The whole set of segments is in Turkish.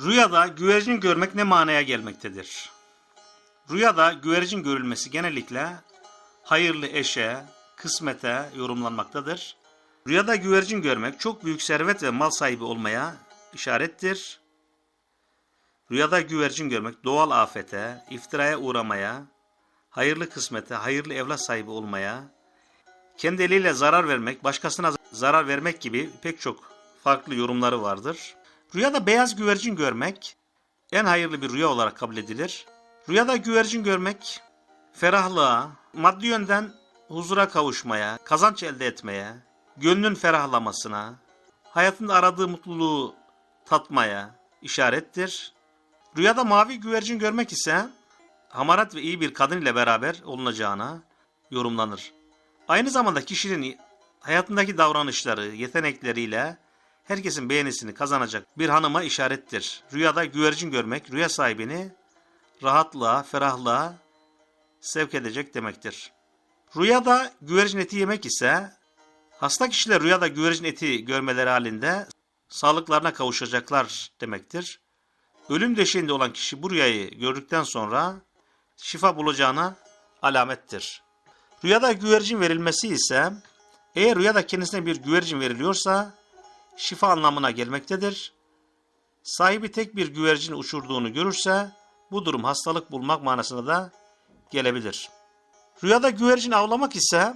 Rüyada güvercin görmek ne manaya gelmektedir? Rüyada güvercin görülmesi genellikle hayırlı eşe, kısmete yorumlanmaktadır. Rüyada güvercin görmek çok büyük servet ve mal sahibi olmaya işarettir. Rüyada güvercin görmek doğal afete, iftiraya uğramaya, hayırlı kısmete, hayırlı evlat sahibi olmaya, kendi eliyle zarar vermek, başkasına zarar vermek gibi pek çok farklı yorumları vardır. Rüyada beyaz güvercin görmek en hayırlı bir rüya olarak kabul edilir. Rüyada güvercin görmek ferahlığa, maddi yönden huzura kavuşmaya, kazanç elde etmeye, gönlün ferahlamasına, hayatında aradığı mutluluğu tatmaya işarettir. Rüyada mavi güvercin görmek ise hamarat ve iyi bir kadın ile beraber olunacağına yorumlanır. Aynı zamanda kişinin hayatındaki davranışları, yetenekleriyle herkesin beğenisini kazanacak bir hanıma işarettir. Rüyada güvercin görmek rüya sahibini rahatlığa, ferahlığa sevk edecek demektir. Rüyada güvercin eti yemek ise hasta kişiler rüyada güvercin eti görmeleri halinde sağlıklarına kavuşacaklar demektir. Ölüm döşeğinde olan kişi bu rüyayı gördükten sonra şifa bulacağına alamettir. Rüyada güvercin verilmesi ise eğer rüyada kendisine bir güvercin veriliyorsa şifa anlamına gelmektedir. Sahibi tek bir güvercin uçurduğunu görürse bu durum hastalık bulmak manasına da gelebilir. Rüyada güvercin avlamak ise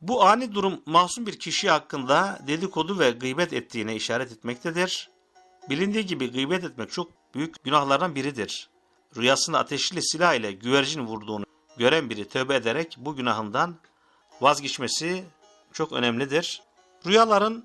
bu ani durum masum bir kişi hakkında dedikodu ve gıybet ettiğine işaret etmektedir. Bilindiği gibi gıybet etmek çok büyük günahlardan biridir. Rüyasında ateşli silah ile güvercin vurduğunu gören biri tövbe ederek bu günahından vazgeçmesi çok önemlidir. Rüyaların